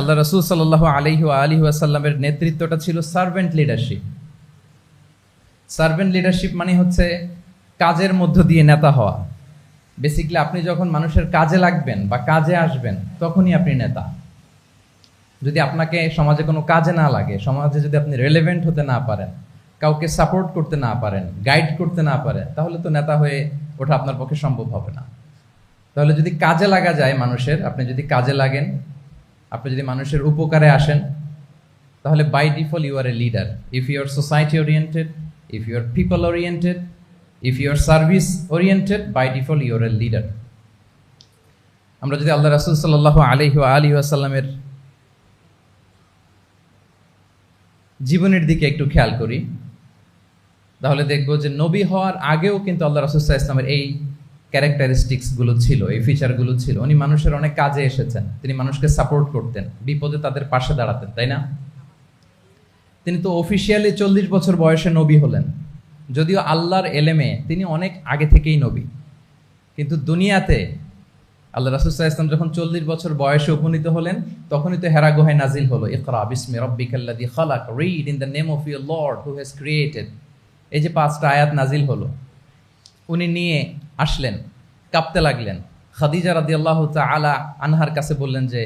আল্লাহ রসুল সাল্লাহ আলহি আলী আসাল্লামের নেতৃত্বটা ছিল সার্ভেন্ট লিডারশিপ সার্ভেন্ট লিডারশিপ মানে হচ্ছে কাজের মধ্য দিয়ে নেতা হওয়া। বেসিক্যালি আপনি যখন মানুষের কাজে লাগবেন বা কাজে আসবেন, তখনই আপনি নেতা। যদি আপনাকে সমাজে কোনো কাজে না লাগে, সমাজে যদি আপনি রেলেভেন্ট হতে না পারেন, কাউকে সাপোর্ট করতে না পারেন গাইড করতে না পারেন, তাহলে তো নেতা হয়ে ওঠা আপনার পক্ষে সম্ভব হবে না। তাহলে যদি কাজে লাগা যায় মানুষের, আপনি যদি কাজে লাগেন আপনি যদি মানুষের উপকারে আসেন, তাহলে by default you are a leader if you are society oriented if you are people oriented if you are service oriented by default you are a leader আমরা যদি আল্লাহ রাসুল সাল্লাহ আলহি আলী আসাল্লামের জীবনের দিকে একটু খেয়াল করি, তাহলে দেখব যে নবী হওয়ার আগেও কিন্তু আল্লাহ রাসুল্লাহ ইসলামের এই ক্যারেক্টারিস্টিক্সগুলো ছিল, এই ফিচারগুলো ছিল, উনি মানুষের অনেক কাজে এসেছেন। তিনি মানুষকে সাপোর্ট করতেন, বিপদে তাদের পাশে দাঁড়াতেন, তাই না? তিনি তো অফিসিয়ালি চল্লিশ বছর বয়সে নবী হলেন। যদিও আল্লাহর এলেমে তিনি অনেক আগে থেকেই নবী। কিন্তু দুনিয়াতে আল্লাহ রাসুল্লাহ ইসলাম যখন চল্লিশ বছর বয়সে উপনীত হলেন, তখনই তো হেরা গোহায় নাজিল হলো, ইকরা বিসমি রব্বিকাল্লাদি খালাক read in the name of your lord who has created এই যে পাঁচটা আয়াত নাজিল হলো। উনি নিয়ে আসলেন, কাঁপতে লাগলেন। খাদিজা রাদি আল্লাহ আলা আনহার কাছে বললেন যে,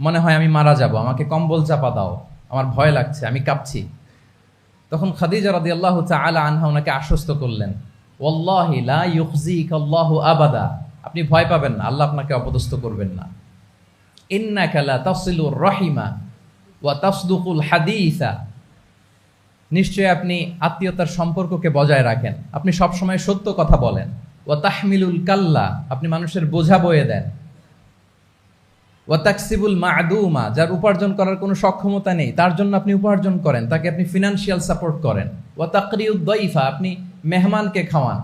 মনে হয় আমি মারা যাব, আমাকে কম্বল চাপা দাও, আমার ভয় লাগছে, আমি কাঁপছি। তখন খাদিজা রাদি আল্লাহ আলা আনহা ওনাকে আশ্বস্ত করলেন ওল্লাহি লা আবাদা। আপনি ভয় পাবেন না, আল্লাহ আপনাকে অপদস্থ করবেন না। ইন্নাকা লা তফসিলুর রহিমা ওয়া তাসদুকুল হাদিসা। নিশ্চয়ই আপনি আত্মীয়তার সম্পর্ককে বজায় রাখেন। আপনি সবসময় সত্য কথা বলেন। ও তাহমিলুল কাল্লা, আপনি মানুষের বোঝা বয়ে দেন। ও তাকসিবুল মাদুমা, যার উপার্জন করার কোনো সক্ষমতা নেই, তার জন্য আপনি উপার্জন করেন, তাকে আপনি ফিনান্সিয়াল সাপোর্ট করেন। ও তাকরিউদ্দইফা আপনি মেহমানকে খাওয়ান।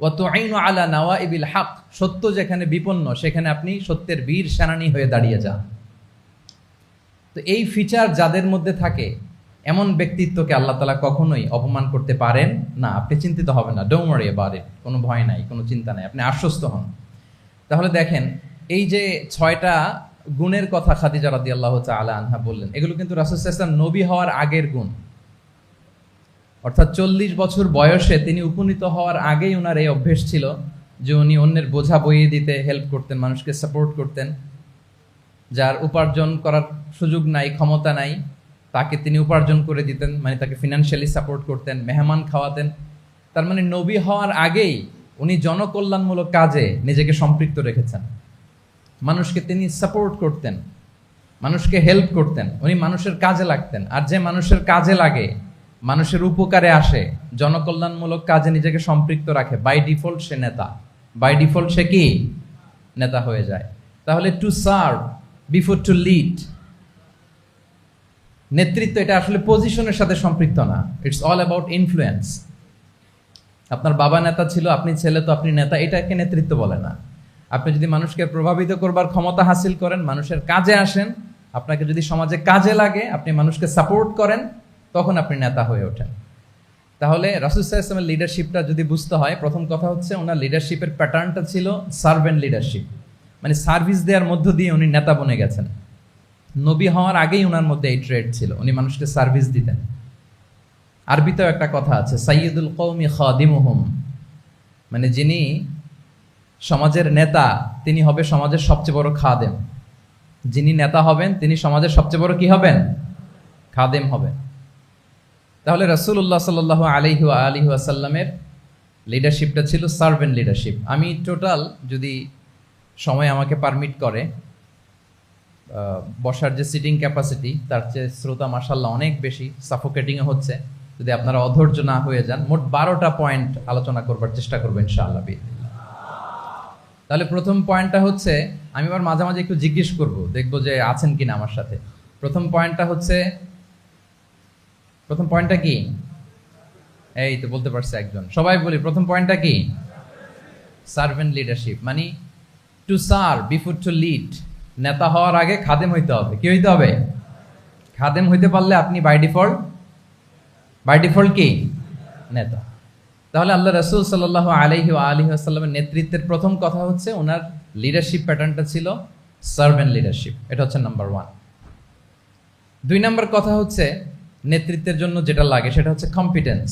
ও তো আইন আলা নাওয়া ইবিল হাক, সত্য যেখানে বিপন্ন, সেখানে আপনি সত্যের বীর সেনানী হয়ে দাঁড়িয়ে যান। তো এই ফিচার যাদের মধ্যে থাকে এমন ব্যক্তিত্বকে আল্লাহ তালা কখনোই অপমান করতে পারেন না। আপনি চিন্তিত হবেন না। ডোমরি বারে কোনো ভয় নাই, কোনো চিন্তা নাই। আপনি আশ্বস্ত হন। তাহলে দেখেন, এই যে ছয়টা গুণের কথা খাদিজা রাদি আল্লাহ আলা আনহা বললেন, এগুলো কিন্তু রাসুসাল্লাম নবী হওয়ার আগের গুণ। অর্থাৎ চল্লিশ বছর বয়সে তিনি উপনীত হওয়ার আগেই ওনার এই অভ্যেস ছিল যে উনি অন্যের বোঝা বইয়ে দিতে হেল্প করতেন, মানুষকে সাপোর্ট করতেন। যার উপার্জন করার সুযোগ নাই, ক্ষমতা নাই। তাকে তিনি উপার্জন করে দিতেন মানে তাকে ফিনান্সিয়ালি সাপোর্ট করতেন, মেহমান খাওয়াতেন। তার মানে নবী হওয়ার আগেই উনি জনকল্যাণমূলক কাজে নিজেকে সম্পৃক্ত রেখেছেন। মানুষকে তিনি সাপোর্ট করতেন, মানুষকে হেল্প করতেন, উনি মানুষের কাজে লাগতেন। আর যে মানুষের কাজে লাগে, মানুষের উপকারে আসে, জনকল্যাণমূলক কাজে নিজেকে সম্পৃক্ত রাখে বাই ডিফল্ট সে নেতা। বাই ডিফল্ট সে কি? নেতা হয়ে যায়। তাহলে to serve before to lead নেতৃত্ব এটা আসলে পজিশনের সাথে সম্পৃক্ত না। ইটস অল অ্যাবাউট ইনফ্লুয়েন্স আপনার বাবা নেতা ছিল, আপনি ছেলে তো আপনি নেতা, এটাকে নেতৃত্ব বলে না। আপনি যদি মানুষকে প্রভাবিত করবার ক্ষমতা হাসিল করেন, মানুষের কাজে আসেন, আপনাকে যদি সমাজে কাজে লাগে, আপনি মানুষকে সাপোর্ট করেন, তখন আপনি নেতা হয়ে ওঠেন। তাহলে রাসুসাহ ইসলামের লিডারশিপটা যদি বুঝতে হয়, প্রথম কথা হচ্ছে ওনার লিডারশিপের প্যাটার্নটা ছিল সার্ভেন্ট লিডারশিপ মানে সার্ভিস দেওয়ার মধ্য দিয়ে উনি নেতা বনে গেছেন। নবী হওয়ার আগেই ওনার মধ্যে এই ট্রেড ছিল। উনি মানুষকে সার্ভিস দিতেন। আরবিতেও একটা কথা আছে সাইয়দুল কৌমি খাদিমুহুম। মানে যিনি সমাজের নেতা, তিনি হবে সমাজের সবচেয়ে বড় খাদেম। যিনি নেতা হবেন, তিনি সমাজের সবচেয়ে বড় কি হবেন? খাদেম হবেন। তাহলে রসুল্লাহ সাল আলিহি আলিহি আসাল্লামের লিডারশিপটা ছিল সার্ভেন্ট লিডারশিপ আমি টোটাল যদি সময় আমাকে পারমিট করে বসার যে সিটিং ক্যাপাসিটি তার চেয়ে শ্রোতা মাসাল্লাহ অনেক বেশি সাফোকেটিংয়ে হচ্ছে। যদি আপনারা অধৈর্য না হয়ে যান, মোট বারোটা পয়েন্ট আলোচনা করবার চেষ্টা করব ইনশাআল্লাহ তাহলে প্রথম পয়েন্টটা হচ্ছে, আমি আবার মাঝে মাঝে একটু জিজ্ঞেস করব, দেখব যে আছেন কিনা আমার সাথে। প্রথম পয়েন্টটা হচ্ছে, প্রথম পয়েন্টটা কি? এই তো বলতে পারছে একজন। সবাই বলি, প্রথম পয়েন্টটা কি? সার্ভেন্ট লিডারশিপ মানে to serve before to lead নেতা হওয়ার আগে খাদেম হইতে হবে। কি হইতে হবে? খাদেম হইতে পারলে আপনি বাই ডিফল্ট বাই ডিফল্ট কি? নেতা। তাহলে আল্লাহ রসুল সাল্লাহ আলহি আলহি আসাল্লামের নেতৃত্বের প্রথম কথা হচ্ছে ওনার লিডারশিপ প্যাটার্নটা ছিল সার্ভেন্ট লিডারশিপ এটা হচ্ছে নাম্বার ওয়ান দুই নম্বর কথা হচ্ছে নেতৃত্বের জন্য যেটা লাগে সেটা হচ্ছে কম্পিটেন্স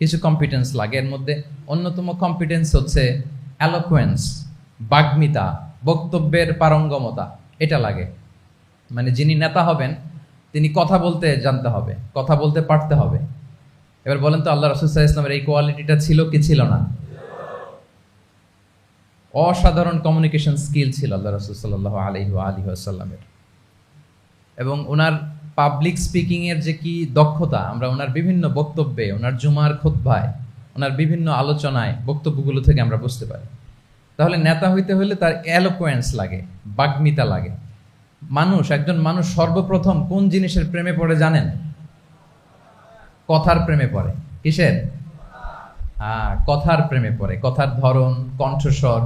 কিছু কম্পিটেন্স লাগে। এর মধ্যে অন্যতম কম্পিটেন্স হচ্ছে অ্যালোকুয়েন্স বাগ্মিতা। বক্তব্যের পারঙ্গমতা, এটা লাগে। মানে যিনি নেতা হবেন, তিনি কথা বলতে জানতে হবে, কথা বলতে পারতে হবে। এবার বলেন তো, আল্লাহ রসুল্লাহ ইসলামের এই কোয়ালিটিটা ছিল কি ছিল না? অসাধারণ কমিউনিকেশন স্কিল ছিল আল্লাহ রসুল সাল্লাহ আলহি আলী আসাল্লামের এবং ওনার পাবলিক স্পিকিংয়ের যে কি দক্ষতা, আমরা ওনার বিভিন্ন বক্তব্যে, ওনার জুমার খোদ্ভায় ওনার বিভিন্ন আলোচনায় বক্তব্যগুলো থেকে আমরা বুঝতে পারি। তাহলে নেতা হইতে হলে তার অ্যালোকোয়েন্স লাগে, বাগ্মিতা লাগে। মানুষ, একজন মানুষ সর্বপ্রথম কোন জিনিসের প্রেমে পড়ে জানেন? কথার প্রেমে পড়ে। কিসের? কথার প্রেমে পড়ে। কথার ধরন, কণ্ঠস্বর,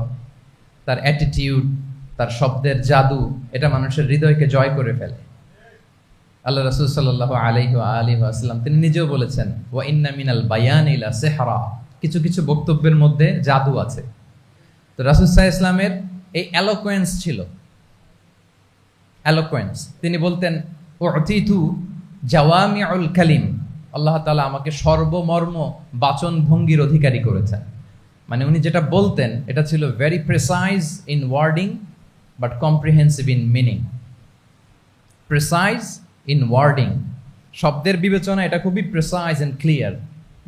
তার অ্যাটিটিউড তার শব্দের জাদু, এটা মানুষের হৃদয়কে জয় করে ফেলে। আল্লাহ রসুল সাল্লাহ আলহ আলী আসলাম তিনি নিজেও বলেছেন ও ইন্না মিনাল বায়ান ইলা সেহারা। কিছু কিছু বক্তব্যের মধ্যে জাদু আছে। তো রাসুল সাহা ইসলামের এই অ্যালোকোয়েন্স ছিল। অ্যালোকোয়েন্স তিনি বলতেন ও অতিথু জাওয়ামিউল কালিম। আল্লাহ তালা আমাকে সর্বমর্ম বাচন ভঙ্গির অধিকারী করেছেন। মানে উনি যেটা বলতেন, এটা ছিল very precise in wording but comprehensive in meaning precise in wording শব্দের বিবেচনা এটা খুবই precise and clear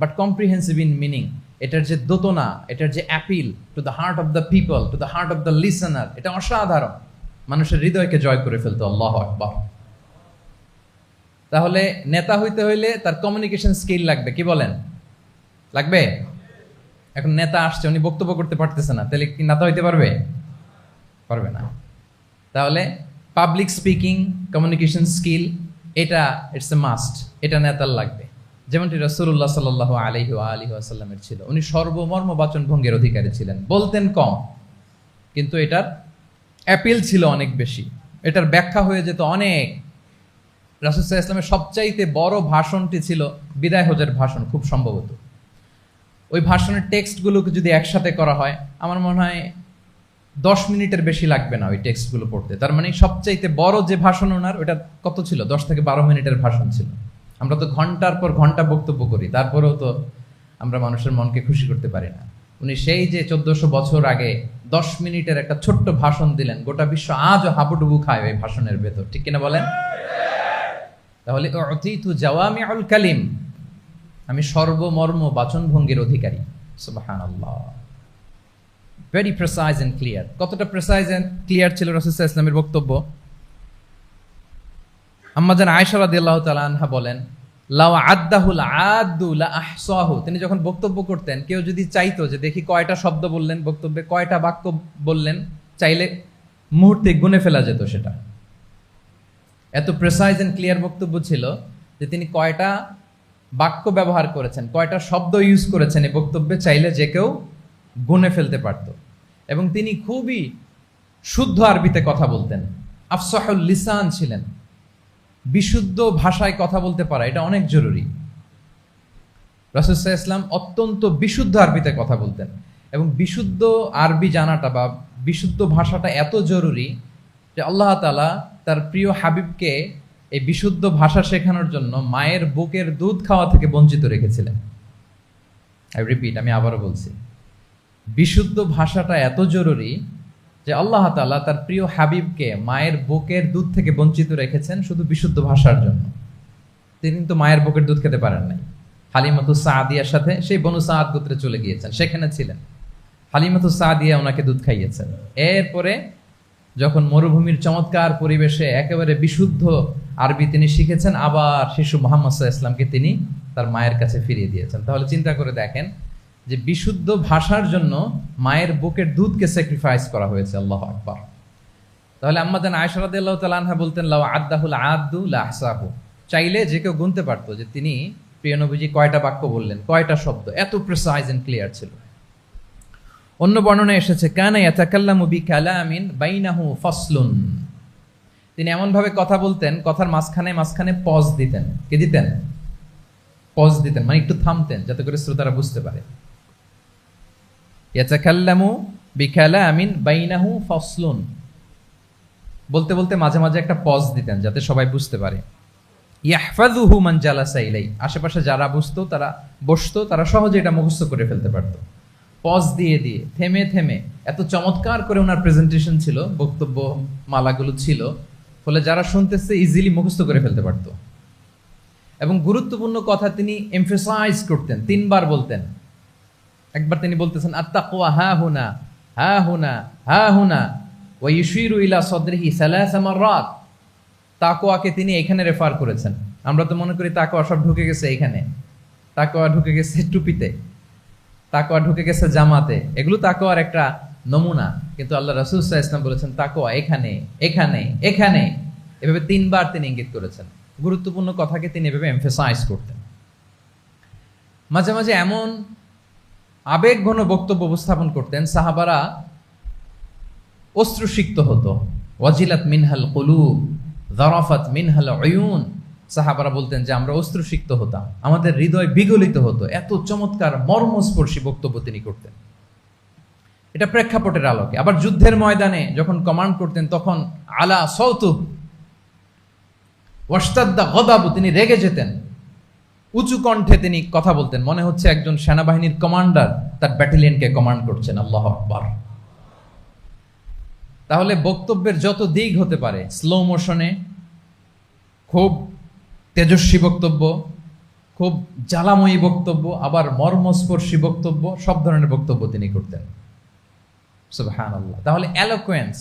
but comprehensive in meaning এটার যে দোতনা, এটার যে appeal to the heart of the people to the heart of the listener এটা অসাধারণ। মানুষের হৃদয়কে জয় করে ফেলতো, আল্লাহ আকবর। তাহলে নেতা হইতে হইলে তার কমিউনিকেশন স্কিল লাগবে, কি বলেন? লাগবে? এখন নেতা আসছে, উনি বক্তব্য করতে পারতেছে না, তাহলে কি নেতা হইতে পারবে? পারবে না। তাহলে পাবলিক স্পিকিং কমিউনিকেশন স্কিল এটা ইটস এ মাস্ট এটা নেতার লাগবে। যেমনটি রসুল্লাহ সাল আলহি আলী আসাল্লামের ছিল, উনি সর্বমর্ম বাচন ভঙ্গের অধিকারী ছিলেন। বলতেন কম, কিন্তু এটার অ্যাপিল ছিল অনেক বেশি। এটার ব্যাখ্যা হয়ে যেত অনেক। রাসুসাহ ইসলামের সবচাইতে বড় ভাষণটি ছিল বিদায় হজের ভাষণ, খুব সম্ভবত। ওই ভাষণের টেক্সটগুলোকে যদি একসাথে করা হয়, আমার মনে হয় দশ মিনিটের বেশি লাগবে না ওই টেক্সটগুলো পড়তে। তার মানে সবচাইতে বড় যে ভাষণ ওনার, ওটা কত ছিল? দশ থেকে বারো মিনিটের ভাষণ ছিল। আমরা তো ঘণ্টার পর ঘণ্টা বক্তব্য করি, তারপরেও তো আমরা মানুষের মনকে খুশি করতে পারি না। উনি সেই যে চোদ্দশো বছর আগে দশ মিনিটের একটা ছোট্ট ভাষণ দিলেন, গোটা বিশ্ব আজও হাবুডুবু খায় ওই ভাষণের ভেতর, ঠিক কিনা বলেন? তাহলে অতীতু জাওয়ামি আল কালিম, আমি সর্বমর্ম বাচন ভঙ্গির অধিকারী সুবাহান আল্লাহ ভেরি প্রেসাইজ অ্যান্ড ক্লিয়ার কতটা প্রেসাইজ অ্যান্ড ক্লিয়ার ছিল রসুল্লাহ ইসলামের বক্তব্য? আম্মাজান আয়সা রাদিয়াল্লাহু তাআলা আনহা বলেন লাউ আদাহুল আদু লা আহসাহু তিনি যখন বক্তব্য করতেন, কেউ যদি চাইতো যে দেখি কয়টা শব্দ বললেন, বক্তব্যে কয়টা বাক্য বললেন, চাইলে মুহূর্তে গুনে ফেলা যেত সেটা। এত প্রেসাইজ অ্যান্ড ক্লিয়ার বক্তব্য ছিল যে তিনি কয়টা বাক্য ব্যবহার করেছেন, কয়টা শব্দ ইউজ করেছেন এই বক্তব্যে চাইলে যে কেউ গুনে ফেলতে পারত। এবং তিনি খুবই শুদ্ধ আরবিতে কথা বলতেন। আফসাহুল লিসান ছিলেন। বিশুদ্ধ ভাষায় কথা বলতে পারা, এটা অনেক জরুরি। রাসুসাহ ইসলাম অত্যন্ত বিশুদ্ধ আরবিতে কথা বলতেন এবং বিশুদ্ধ আরবি জানাটা বা বিশুদ্ধ ভাষাটা এত জরুরি যে আল্লাহ তালা তার প্রিয় হাবিবকে এই বিশুদ্ধ ভাষা শেখানোর জন্য মায়ের বুকের দুধ খাওয়া থেকে বঞ্চিত রেখেছিলেন। আই রিপিট আমি আবারও বলছি, বিশুদ্ধ ভাষাটা এত জরুরি যে আল্লাহ তালা তার প্রিয় হাবিবকে মায়ের বুকের দুধ থেকে বঞ্চিত রেখেছেন শুধু বিশুদ্ধ ভাষার জন্য। তিনি কিন্তু মায়ের বুকের দুধ খেতে পারেন নাই। হালিমাতু সাদিয়ার সাথে সেই বনু সাদ গোত্রে চলে গিয়েছেন, সেখানে ছিলেন। হালিমাতু সাদিয়া ওনাকে দুধ খাইয়েছেন। এরপরে যখন মরুভূমির চমৎকার পরিবেশে একেবারে বিশুদ্ধ আরবি তিনি শিখেছেন, আবার শিশু মোহাম্মদ ইসলামকে তিনি তার মায়ের কাছে ফিরিয়ে দিয়েছেন। তাহলে চিন্তা করে দেখেন যে বিশুদ্ধ ভাষার জন্য মায়ের বুকের দুধকে স্যাক্রিফাইস করা হয়েছে, আল্লাহ আকবর। তাহলে আম্মাদান আয়সরাদ তালানহা বলতেন, লাউ আদাহুল আদু লাহসাহু চাইলে যে কেউ গুনতে পারতো যে তিনি প্রিয় নবীজি কয়টা বাক্য বললেন, কয়টা শব্দ, এত প্রেসাইজ এন্ড ক্লিয়ার ছিল। অন্য বর্ণনা এসেছে, কানা ইয়াতাকাল্লামু বিকালামিন বাইনাহু ফসলুন। তিনি এমন ভাবে কথা বলতেন, কথার মাঝখানে মাঝখানে পজ দিতেন। কি দিতেন? পজ দিতেন মানে একটু থামতেন, যাতে করে শ্রোতারা বুঝতে পারে। ইয়াতাকাল্লামু বিকালামিন বাইনাহু ফসলুন বলতে বলতে মাঝে মাঝে একটা পজ দিতেন যাতে সবাই বুঝতে পারে। ইয়াহফাজুহু মান জালাসা ইলাই আশেপাশে যারা বসতো তারা বসতো, তারা সহজে এটা মুখস্থ করে ফেলতে পারতো। পজ দিয়ে দিয়ে, থেমে থেমে, এত চমৎকার করে ওনার প্রেজেন্টেশন ছিল, বক্তব্য মালাগুলো ছিল, ফলে যারা শুনতেছে ইজিলি মুখস্থ করে ফেলতে পারতো। এবং গুরুত্বপূর্ণ কথা তিনি এমফেসাইজ করতেন, তিনবার বলতেন। একবার তিনি বলতেছেন, আত্তাকুয়া হা হুনা হা হুনা হা হুনা ইলা সদরিহি মাররাত। তাকোয়াকে তিনি এখানে রেফার করেছেন। আমরা তো মনে করি তাকোয়া সব ঢুকে গেছে এখানে। তাকোয়া ঢুকে গেছে টুপিতে তাকোয়া ঢুকে গেছে জামাতে। এগুলো তাকোয়ার একটা নমুনা। কিন্তু আল্লাহ রাসূল সাল্লাল্লাহু আলাইহি ওয়াসাল্লাম বলেছেন তাকোয়া এখানে এখানে এখানে। এভাবে তিনবার তিনি ইঙ্গিত করেছেন। গুরুত্বপূর্ণ কথাকে তিনি এভাবে এমফেসাইজ করতেন। মাঝে মাঝে এমন আবেগ ঘন বক্তব্য উপস্থাপন করতেন, সাহাবারা অশ্রুসিক্ত হতো। ওয়াজিলাত মিনহাল কলু দরাফাত মিনহাল অয়ুন সাহাবারা বলতেন যে, আমরা অশ্রুসিক্ত হতাম। আমাদের হৃদয় বিগলিত হতো। এত চমৎকার, মর্মস্পর্শী বক্তব্য তিনি করতেন। এটা প্রেক্ষাপটের আলোকে। আবার যুদ্ধের ময়দানে যখন কমান্ড করতেন, তখন আলা সৌতু ওয়াস্তাদ্দা গদাবু, তিনি রেগে যেতেন। উঁচু কণ্ঠে তিনি কথা বলতেন। মনে হচ্ছে একজন সেনাবাহিনীর কমান্ডার তার ব্যাটালিয়নকে কমান্ড করছেন। আল্লাহ আকবার। তাহলে বক্তব্যের যত দিক হতে পারে স্লো মোশনে খুব তেজস্বী বক্তব্য, খুব জ্বালাময়ী বক্তব্য, আবার মর্মস্পর্শী বক্তব্য, সব ধরনের বক্তব্য তিনি করতেন। সুবহানাল্লাহ। তাহলে অ্যালোকোয়েন্স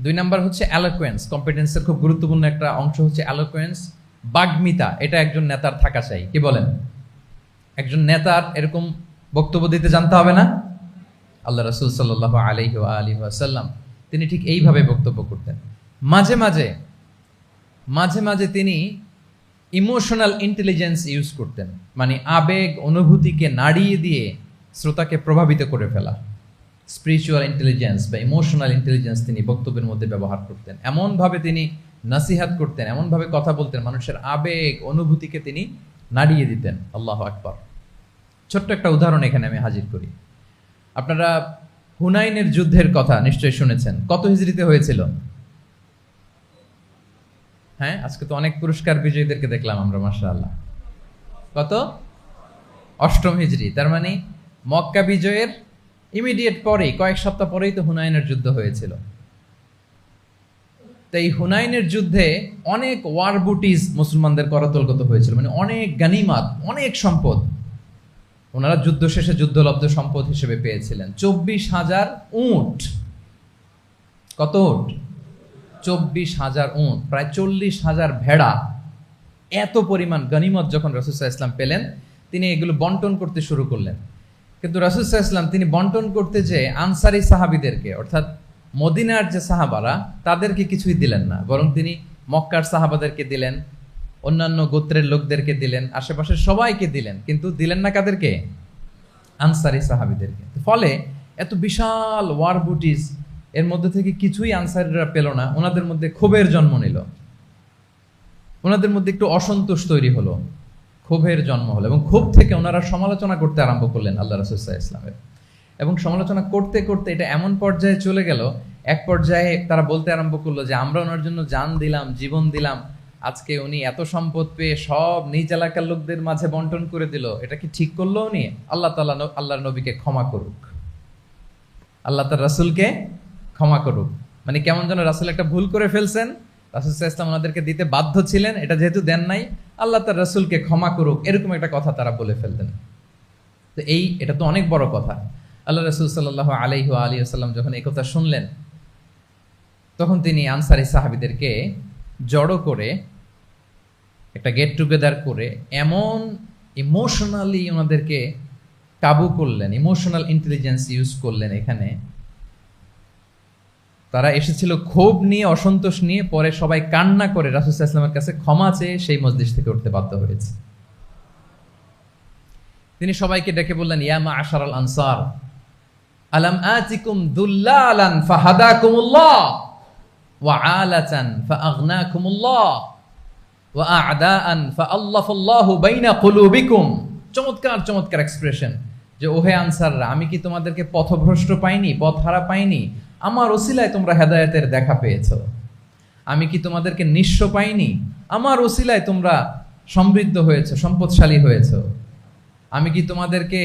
দুই নাম্বার হচ্ছে অ্যালোকোয়েন্স কম্পিটেন্সের খুব গুরুত্বপূর্ণ একটা অংশ হচ্ছে অ্যালোকোয়েন্স বাগ্মিতা, এটা একজন নেতার থাকা চাই, কি বলেন? একজন নেতার এরকম বক্তব্য দিতে জানতে হবে না? আল্লাহ রসুল সাল্লাহ আলহি আলী আসাল্লাম তিনি ঠিক এইভাবে বক্তব্য করতেন। মাঝে মাঝে মাঝে মাঝে তিনি ইমোশনাল ইন্টেলিজেন্স ইউজ করতেন মানে আবেগ, অনুভূতিকে নাড়িয়ে দিয়ে শ্রোতাকে প্রভাবিত করে ফেলা স্পিরিচুয়াল ইন্টেলিজেন্স বা ইমোশনাল ইন্টেলিজেন্স তিনি বক্তব্যের মধ্যে ব্যবহার করতেন। এমনভাবে তিনি নাসিহাত করতেন, এমনভাবে কথা বলতেন, মানুষের আবেগ, অনুভূতিকে তিনি নাড়িয়ে দিতেন। আল্লাহ আকবর। ছোট্ট একটা উদাহরণ এখানে আমি হাজির করি। আপনারা হুনাইনের যুদ্ধের কথা নিশ্চয়ই শুনেছেন। কত হিজড়িতে হয়েছিল? হ্যাঁ আজকে তো অনেক পুরস্কার বিজয়ীদেরকে দেখলাম আমরা মাসা আল্লাহ কত? অষ্টম হিজড়ি, তার মানে মক্কা বিজয়ের ইমিডিয়েট পরেই, কয়েক সপ্তাহ পরেই তো হুনাইনের যুদ্ধ হয়েছিল। তো এই হুনাইনের যুদ্ধে অনেক ওয়ার বুটিস মুসলমানদের করতলগত হয়েছিল। মানে অনেক গানিমাত, অনেক সম্পদ। ওনারা যুদ্ধ শেষে যুদ্ধলব্ধ সম্পদ হিসেবে পেয়েছিলেন। চব্বিশ হাজার উঁট। কত উঁট? চব্বিশ হাজার উঁট, প্রায় চল্লিশ হাজার ভেড়া। এত পরিমাণ গনিমত যখন রসুল্লাহ ইসলাম পেলেন, তিনি এগুলো বন্টন করতে শুরু করলেন। কিন্তু রসুল্লাহ ইসলাম তিনি বন্টন করতে যে আনসারি সাহাবিদেরকে, অর্থাৎ মদিনার যে সাহাবারা, তাদেরকে কিছুই দিলেন না। বরং তিনি মক্কার সাহাবাদেরকে দিলেন, অন্যান্য গোত্রের লোকদেরকে দিলেন, আশেপাশের সবাইকে দিলেন। কিন্তু দিলেন না কাদেরকে? আনসারি সাহাবিদেরকে। ফলে এত বিশাল ওয়ার বুটিস এর মধ্যে থেকে কিছুই আনসারিরা পেল না। ওনাদের মধ্যে ক্ষোভের জন্ম নিল। ওনাদের মধ্যে একটু অসন্তোষ তৈরি হলো। ক্ষোভের জন্ম হলো এবং ক্ষোভ থেকে ওনারা সমালোচনা করতে আরম্ভ করলেন আল্লাহ রসুল্লাহ ইসলামের এবং সমালোচনা করতে করতে এটা এমন পর্যায়ে চলে গেল, এক পর্যায়ে তারা বলতে আরম্ভ করল যে, আমরা ওনার জন্য যান দিলাম, জীবন দিলাম। আজকে উনি এত সম্পদ পেয়ে সব নিজ এলাকার লোকদের মাঝে বন্টন করে দিল। এটা কি ঠিক করল উনি? আল্লাহ তাল্লাহ আল্লাহর নবীকে ক্ষমা করুক। আল্লাহ তার রাসুলকে ক্ষমা করুক। মানে কেমন যেন রাসুল একটা ভুল করে ফেলছেন। রাসুল ইসলাম ওনাদেরকে দিতে বাধ্য ছিলেন, এটা যেহেতু দেন নাই। আল্লাহ তার রাসুলকে ক্ষমা করুক, এরকম একটা কথা তারা বলে ফেলতেন। তো এই, এটা তো অনেক বড় কথা। আল্লাহ রসুল সাল্লাহ আলাইহ আলী আসাল্লাম যখন এই কথা শুনলেন, তখন তিনি আনসারি সাহাবিদেরকে জড়ো করে একটা গেট টুগেদার করে এমন ইমোশনালি ওনাদেরকে কাবু করলেন ইমোশনাল ইন্টেলিজেন্স ইউজ করলেন এখানে। তারা এসেছিল ক্ষোভ নিয়ে, অসন্তোষ নিয়ে, পরে সবাই কান্না করে রাসুল ইসলামের কাছে ক্ষমা চেয়ে সেই মসজিদ থেকে উঠতে বাধ্য হয়েছে। তিনি সবাইকে ডেকে বললেন ইয়ামা আশার আল আনসার আলাম আতিকুম দুল্লালান ফাহাদাকুমুল্লাহ ওয়া আলাতান ফাআগনাকুমুল্লাহ ওয়া আ'দাআন ফাআল্লাফাল্লাহু বাইনা কুলুবিকুম। চমৎকার চমৎকার এক্সপ্রেশন যে, ওহে আনসাররা, আমি কি তোমাদেরকে পথভ্রষ্ট পাইনি পথ হারা পাইনি? আমার ওসিলায় তোমরা হেদায়েতের দেখা পেয়েছ। আমি কি তোমাদেরকে নিঃস্ব পাইনি? আমার ওসিলায় তোমরা সমৃদ্ধ হয়েছে, সম্পদশালী হয়েছে। আমি কি তোমাদেরকে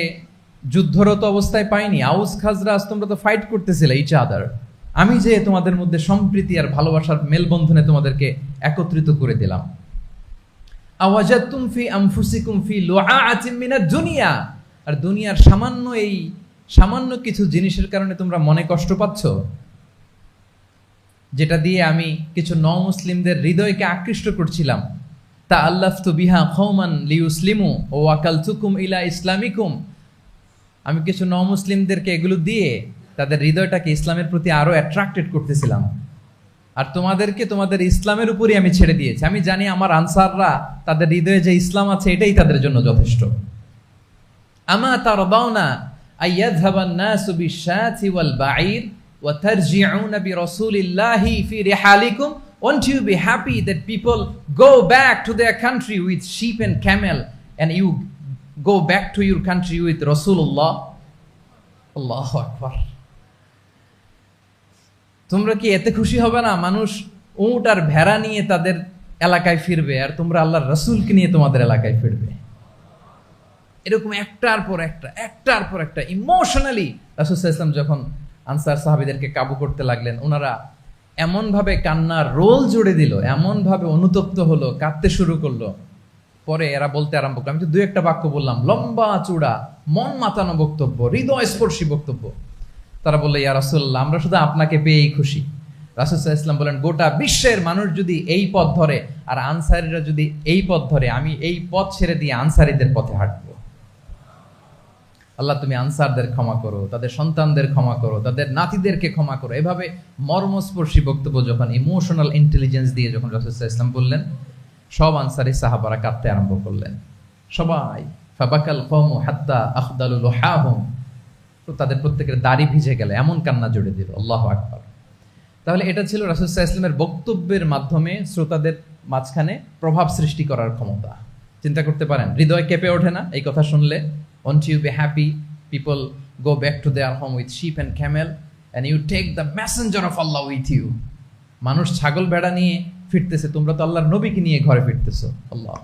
যুদ্ধরত অবস্থায় পাইনি। আউস খাজরাজ তোমরা তো ফাইট করতেছিলে ইচ আদার আমি যে তোমাদের মধ্যে সম্প্রীতি আর ভালোবাসার মেলবন্ধনে তোমাদেরকে একত্রিত করে দিলাম। আওয়াজাতুম ফি মিনাদ দুনিয়া। আর দুনিয়ার সামান্য এই সামান্য কিছু জিনিসের কারণে তোমরা মনে কষ্ট পাচ্ছ? যেটা দিয়ে আমি কিছু ন মুসলিমদের হৃদয়কে আকৃষ্ট করছিলাম। তা আল্লাহ তু বিহা খৌমান লিউসলিমু ও তুকুম ইলা ইসলামিকুম। আমি কিছু ন মুসলিমদেরকে এগুলো দিয়ে তাদের হৃদয়টাকে ইসলামের প্রতি আরও অ্যাট্রাক্টেড করতেছিলাম। আর তোমাদেরকে তোমাদের ইসলামের উপরই আমি ছেড়ে দিয়েছি। আমি জানি আমার আনসাররা তাদের হৃদয়ে যে ইসলাম আছে, এটাই তাদের জন্য যথেষ্ট। আমা ফি রিহালিকুম won't you be happy that people go back to their country with sheep and camel and you go back to your country with Rasulullah. আল্লাহু আকবার তোমরা কি এতে খুশি হবে না? মানুষ উট আর ভেড়া নিয়ে তাদের এলাকায় ফিরবে আর তোমরা আল্লাহর রসুলকে নিয়ে তোমাদের এলাকায় ফিরবে। এরকম একটার পর একটা, একটার পর একটা ইমোশনালি রাসুসাহ ইসলাম যখন আনসার সাহাবিদেরকে কাবু করতে লাগলেন ওনারা এমনভাবে কান্নার রোল জুড়ে দিল, এমনভাবে অনুতপ্ত হলো, কাঁদতে শুরু করল। পরে এরা বলতে আরম্ভ করল আমি তো দু একটা বাক্য বললাম। লম্বা চূড়া, মন মাতানো বক্তব্য, হৃদয় স্পর্শী বক্তব্য। তারা বলল, ইয়া রাসুল্লাহ আমরা শুধু আপনাকে পেয়েই খুশি। রাসুসাহ ইসলাম বলেন, গোটা বিশ্বের মানুষ যদি এই পথ ধরে, আর আনসারিরা যদি এই পথ ধরে, আমি এই পথ ছেড়ে দিয়ে আনসারিদের পথে হাঁটবো। আল্লাহ, তুমি আনসারদের ক্ষমা করো, তাদের সন্তানদের ক্ষমা করো, তাদের নাতিদেরকে ক্ষমা করো। এভাবে মর্মস্পর্শী বক্তব্য যখন ইমোশনাল ইন্টেলিজেন্স দিয়ে যখন রসুল্লাহ ইসলাম বললেন সব আনসারি সাহাবারা কাঁদতে আরম্ভ করলেন। সবাই, ফাবাকাল কম হাত্তা আখদালুল হাহম তো তাদের প্রত্যেকের দাড়ি ভিজে গেলে, এমন কান্না জুড়ে দিল, আল্লাহ আকবার। তাহলে এটা ছিল রাসুসাহ ইসলামের বক্তব্যের মাধ্যমে শ্রোতাদের মাঝখানে প্রভাব সৃষ্টি করার ক্ষমতা। চিন্তা করতে পারেন, হৃদয় কেঁপে ওঠে না? এই কথা শুনলে won't you be happy people go back to their home with sheep and camel and you take the messenger of Allah with you মানুষ ছাগল বেড়া নিয়ে ফিরতেছে, তোমরা তো আল্লাহর নবীকে নিয়ে ঘরে ফিরতেছো। আল্লাহ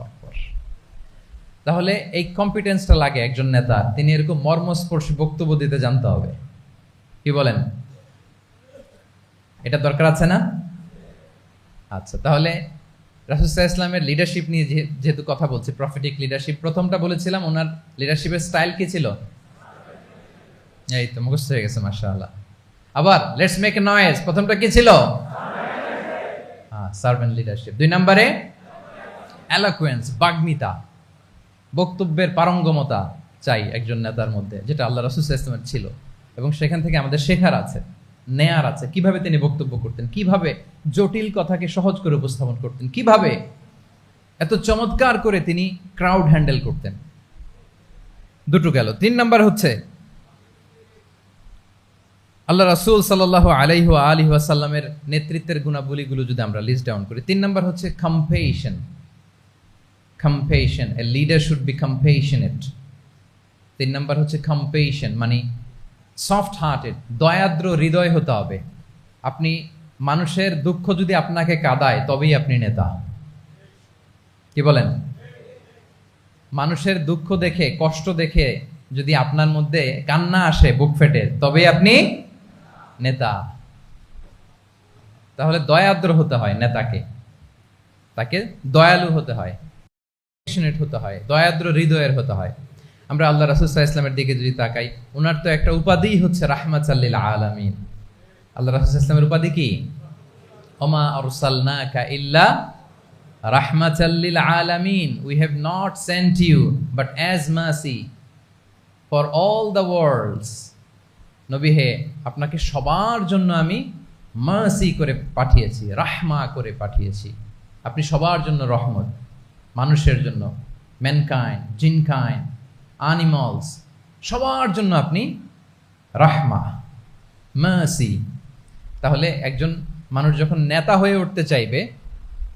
তাহলে এই কম্পিটেন্সটা লাগে একজন নেতা তিনি এরকম মর্মস্পর্শী বক্তব্য দিতে জানতে হবে। কি বলেন? এটা দরকার আছে না? আচ্ছা তাহলে রাসুসাহ ইসলামের লিডারশিপ নিয়ে যেহেতু কথা বলছি প্রফিটিক লিডারশিপ প্রথমটা বলেছিলাম, ওনার লিডারশিপের স্টাইল কি ছিল? এই তো মুখস্থ হয়ে গেছে, মাশাআল্লাহ। আবার লেটস মেক নয়েজ প্রথমটা কি ছিল? সার্ভেন্ট লিডারশিপ দুই নম্বরে অ্যালোকুয়েন্স বাগ্মিতা, বক্তব্যের পারঙ্গমতা চাই একজন নেতার মধ্যে, যেটা আল্লাহ রসুল ইসলামের ছিল। এবং সেখান থেকে আমাদের শেখার আছে, নেয়ার আছে, কীভাবে তিনি বক্তব্য করতেন, কীভাবে জটিল কথাকে সহজ করে উপস্থাপন করতেন, কীভাবে এত চমৎকার করে তিনি ক্রাউড হ্যান্ডেল করতেন। দুটো গেল। তিন নাম্বার হচ্ছে আল্লাহ রাসূল সাল্লাল্লাহু আলাইহি আলিহি ওয়াসাল্লামের নেতৃত্বের গুণাবলীগুলো যদি আমরা লিস্ট ডাউন করি, তিন নম্বর হচ্ছে compassion compassion a leader should be compassionate তিন নম্বর হচ্ছে কম্পেশন মানে সফট হার্টেড দয়াদ্র হৃদয় হতে হবে। আপনি মানুষের দুঃখ যদি আপনাকে কাদায়, তবেই আপনি নেতা। কি বলেন? মানুষের দুঃখ দেখে, কষ্ট দেখে যদি আপনার মধ্যে কান্না আসে, বুক ফেটে, তবেই আপনি নেতা। তাহলে দয়াদ্র হতে হয় নেতাকে। তাকে দয়ালু হতে হয়। হতে হয়, দয়াদ্র হৃদয়ের হতে হয়। আমরা আল্লাহ রাসুসাহ ইসলামের দিকে যদি তাকাই ওনার তো একটা উপাধি হচ্ছে রাহমাত আলামিন। আল্লাহ রাসুল ইসলামের উপাধি কি? ওমা আরসালনাকা ইল্লা রাহমাতাল্লিল আলামিন। We have not sent you but as mercy for all the worlds নবী হে, আপনাকে সবার জন্য আমি মাসি করে পাঠিয়েছি, রাহমা করে পাঠিয়েছি। আপনি সবার জন্য রহমত, মানুষের জন্য ম্যানকাইন জিনকাইন আনিমালস সবার জন্য আপনি রাহমা, মাসি। তাহলে একজন মানুষ যখন নেতা হয়ে উঠতে চাইবে,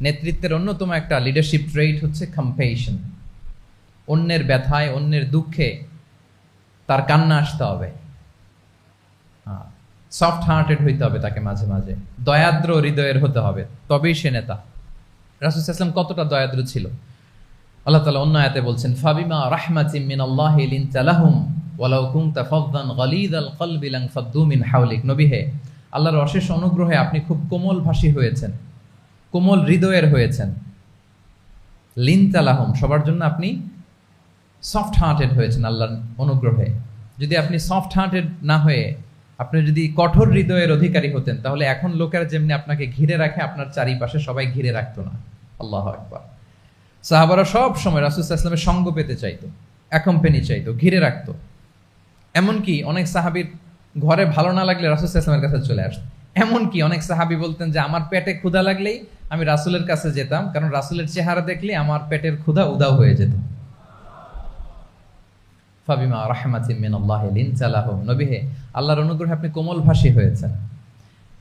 নেতৃত্বের অন্যতম একটা লিডারশিপ ট্রেড হচ্ছে কম্পেশন অন্যের ব্যথায়, অন্যের দুঃখে তার কান্না আসতে হবে। সফট হার্টেড হইতে হবে তাকে মাঝে মাঝে। দয়াদ্র হৃদয়ের হতে হবে, তবেই সে নেতা। রাসুল ইসলাম কতটা দয়াদ্র ছিল? আল্লাহ তালা অন্য আয়াতে বলছেন, ফাবিমা রাহমাতিম মিন আল্লাহ লিনতা লাহুম, ওয়ালাউ কুনতা ফাদদান গালিদাল কলবি লাং ফাদ্দু মিন হাওলিক। নবী হে, আল্লাহর অশেষ অনুগ্রহে আপনি খুব কোমল ভাষী হয়েছেন, কোমল হৃদয়ের হয়েছেন। লিনতা লাহুম, সবার জন্য আপনি সফট হার্টেড হয়েছেন আল্লাহর অনুগ্রহে। যদি আপনি সফট হার্টেড না হয়ে আপনি যদি কঠোর হৃদয়ের অধিকারী হতেন, তাহলে এখন লোকেরা যেমনি আপনাকে ঘিরে রাখে, আপনার চারিপাশে সবাই ঘিরে রাখতো না। আল্লাহ একবার সাহাবারা সব সময় রাসুল ইসলামের সঙ্গ পেতে চাইতো অ্যাকম্পেনি চাইতো, ঘিরে রাখতো। এমনকি অনেক সাহাবির ঘরে ভালো না লাগলে রাসুল ইসলামের কাছে চলে আসতো। এমনকি অনেক সাহাবি বলতেন যে, আমার পেটে ক্ষুধা লাগলেই আমি রাসুলের কাছে যেতাম, কারণ রাসুলের চেহারা দেখলে আমার পেটের ক্ষুধা উদাও হয়ে যেত। ফাবিমা রাহমাতিন মিনাল্লাহি লিনতালাহুম নবী হে, আল্লাহর অনুগ্রহে আপনি কোমল ভাষী হয়েছেন।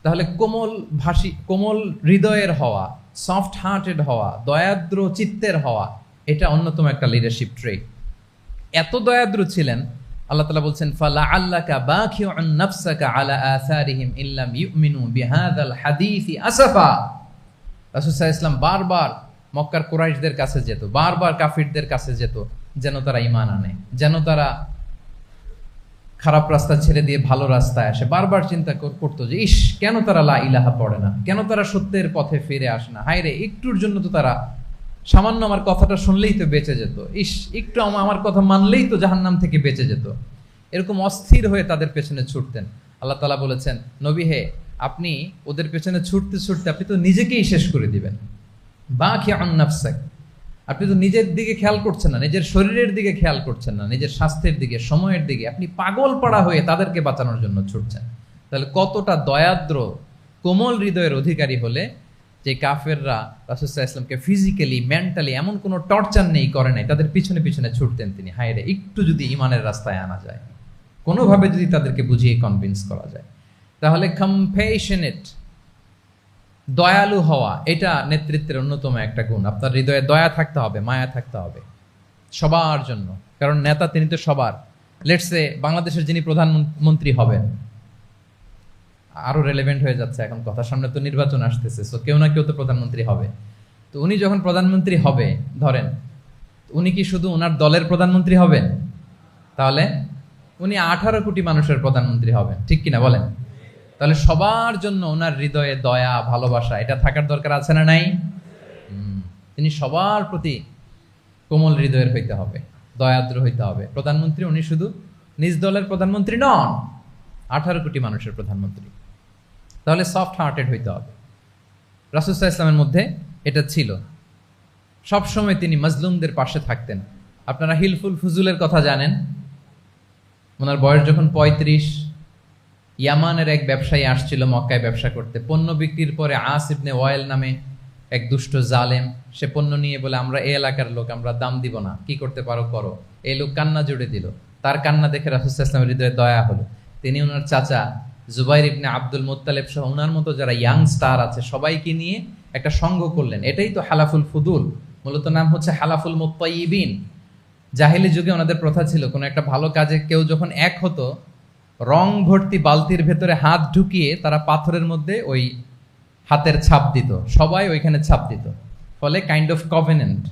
তাহলে কোমল ভাষী কোমল হৃদয়ের হওয়া সফট হার্টেড হওয়া, দয়াদ্র চিত্তের হওয়া, এটা অন্যতম একটা লিডারশিপ ট্রেট এত দয়াদ্র ছিলেন, আল্লাহ তালা বলছেন ফালা আল্লাকা বাখিউন নাফসাকা আলা আসারিহিম ইল্লাম ইউমিনু বিহাদাল হাদিসি আসাফা। আলাইহি ইসলাম বারবার মক্কার কুরাইশদের কাছে যেত, বারবার কাফিরদের কাছে যেত। যেন তারা ইমান আনে, যেন তারা খারাপ রাস্তা ছেড়ে দিয়ে ভালো রাস্তায় আসে। বারবার চিন্তা কর- করতো যে, ইস, কেন তারা লা ইলাহা পড়ে না? কেন তারা সত্যের পথে ফিরে আসে না? হায় রে একটুর জন্য তো তারা সামান্য আমার কথাটা শুনলেই তো বেঁচে যেত। ইস, একটু আমার কথা মানলেই তো জাহান্নাম থেকে বেঁচে যেত। এরকম অস্থির হয়ে তাদের পেছনে ছুটতেন। আল্লাহ তালা বলেছেন, নবী হে, আপনি ওদের পেছনে ছুটতে ছুটতে আপনি তো নিজেকেই শেষ করে দিবেন। বা খেয়ে অন্নাফসাক আপনি তো নিজের দিকে খেয়াল করছেন না, নিজের শরীরের দিকে খেয়াল করছেন না, নিজের স্বাস্থ্যের দিকে, সময়ের দিকে। আপনি পাগল পাড়া হয়ে তাদেরকে বাঁচানোর জন্য ছুটছেন। তাহলে কতটা দয়াদ্র, কোমল হৃদয়ের অধিকারী হলে যে কাফেররা রাসুসাহ ইসলামকে ফিজিক্যালি মেন্টালি এমন কোনো টর্চার নেই, করে নাই, তাদের পিছনে পিছনে ছুটতেন তিনি। হায়রে একটু যদি ইমানের রাস্তায় আনা যায়, কোনোভাবে যদি তাদেরকে বুঝিয়ে কনভিন্স করা যায়। তাহলে কম্পেশনেট দয়ালু হওয়া, এটা নেতৃত্বের অন্যতম একটা গুণ। আপনার হৃদয়ে দয়া থাকতে হবে, মায়া থাকতে হবে, সবার জন্য। কারণ নেতা তিনি তো সবার। লেটসে বাংলাদেশের যিনি প্রধানমন্ত্রী হবেন, আরও রেলেভেন্ট হয়ে যাচ্ছে এখন কথা সামনে তো নির্বাচন আসতেছে সো কেউ না কেউ তো প্রধানমন্ত্রী হবে। তো উনি যখন প্রধানমন্ত্রী হবে, ধরেন, উনি কি শুধু ওনার দলের প্রধানমন্ত্রী হবেন? তাহলে উনি আঠারো কোটি মানুষের প্রধানমন্ত্রী হবেন, ঠিক কিনা বলেন? তাহলে সবার জন্য ওনার হৃদয়ে দয়া, ভালোবাসা, এটা থাকার দরকার আছে না নাই? তিনি সবার প্রতি কোমল হৃদয়ের হইতে হবে, দয়াদ্র হইতে হবে। প্রধানমন্ত্রী উনি শুধু নিজ দলের প্রধানমন্ত্রী নন, আঠারো কোটি মানুষের প্রধানমন্ত্রী। তাহলে সফট হার্টেড হইতে হবে। রাসুসাহ ইসলামের মধ্যে এটা ছিল। সবসময় তিনি মজলুমদের পাশে থাকতেন। আপনারা হিলফুল ফুজুলের কথা জানেন। ওনার বয়স যখন পঁয়ত্রিশ ইয়ামানের এক ব্যবসায়ী আসছিল মক্কায় ব্যবসা করতে। পণ্য বিক্রির পরে আস ইবনে ওয়াইল নামে এক দুষ্ট জালেম, সে পণ্য নিয়ে বলে, আমরা এ এলাকার লোক, আমরা দাম দিব না। কি করতে পারো, করো। এই লোক কান্না জুড়ে দিল। তার কান্না দেখে রাসুসাহ ইসলামের হৃদয়ে দয়া হলো। তিনি ওনার চাচা জুবাইর ইবনে আব্দুল মোত্তালেব সহ ওনার মতো যারা ইয়াং স্টার আছে, সবাইকে নিয়ে একটা সঙ্গ করলেন। এটাই তো হালাফুল ফুদুল। মূলত নাম হচ্ছে হালাফুল মুত্তাইবিন। জাহিলি যুগে ওনাদের প্রথা ছিল, কোনো একটা ভালো কাজে কেউ যখন এক হতো রং ভর্তি বালতির ভেতরে হাত ঢুকিয়ে তারা পাথরের মধ্যে ওই হাতের ছাপ দিত। সবাই ওইখানে ছাপ দিত। ফলে কাইন্ড অফ কভেনেন্ট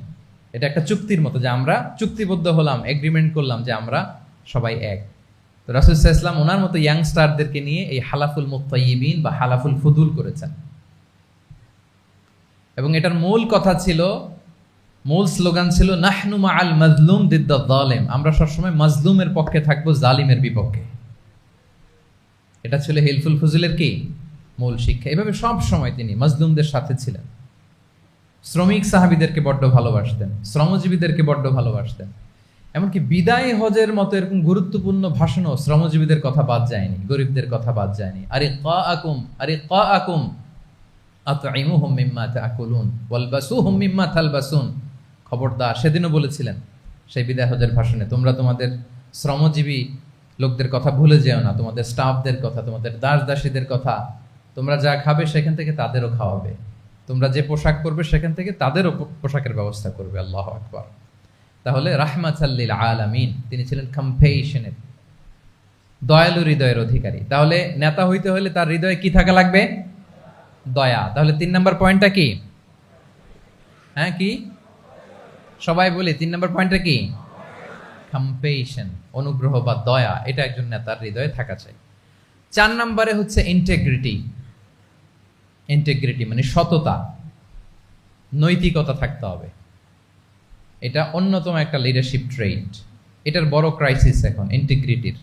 এটা একটা চুক্তির মতো যে আমরা চুক্তিবদ্ধ হলাম এগ্রিমেন্ট করলাম যে আমরা সবাই এক। তো রাসুল ইসলাম ওনার মতো ইয়াংস্টারদেরকে নিয়ে এই হালাফুল মুক্তাইবিন বা হালাফুল ফুদুল করেছেন। এবং এটার মূল কথা ছিল, মূল স্লোগান ছিল, নাহনু মা আল মাজলুম দিদ্দা আমরা সবসময় মাজলুমের পক্ষে থাকব, জালিমের বিপক্ষে। এটা ছিল হেলফুল ফুজুলের কি? মূল শিক্ষা। এভাবে সব সময় তিনি মাজলুমদের সাথে ছিলেন। শ্রমিক সাহাবিদেরকে বড্ড ভালোবাসতেন, শ্রমজীবীদেরকে বড্ড ভালোবাসতেন। এমনকি বিদায় হজের মতো এরকম গুরুত্বপূর্ণ ভাষণও শ্রমজীবীদের কথা বাদ যায়নি, গরিবদের কথা বাদ যায়নি। আরে ক আকুম আরে ক আকুম খবরদার, সেদিনও বলেছিলেন, সেই বিদায় হজের ভাষণে, তোমরা তোমাদের শ্রমজীবী লোকদের কথা ভুলে যেও না, তোমাদের স্টাফদের কথা, তোমাদের দাস দাসীদের কথা। তোমরা যা খাবে সেখান থেকে তাদেরও খাওয়াবে। তোমরা যে পোশাক পরবে সেখান থেকে তাদেরও পোশাকের ব্যবস্থা করবে, আল্লাহ আকবার। তাহলে রাহমাতাল্লিল আলামিন, তিনি ছিলেন কম্পেশনের দয়ালু হৃদয়ের অধিকারী। তাহলে নেতা হইতে হলে তার হৃদয়ে কি থাকা লাগবে? দয়া। তাহলে তিন নম্বর পয়েন্টটা কি? হ্যাঁ কি? সবাই বলি, তিন নম্বর পয়েন্টটা কি? কম্পেশন অনুগ্রহ বা দয়া, এটা একজন নেতার হৃদয়ে থাকা চাই। চার নম্বরে হচ্ছে ইন্টেগ্রিটি ইন্টেগ্রিটি মানে সততা। নৈতিকতা থাকতে হবে। এটা অন্যতম একটা লিডারশিপ ট্রেড এটার বড় ক্রাইসিস এখন ইন্টিগ্রিটির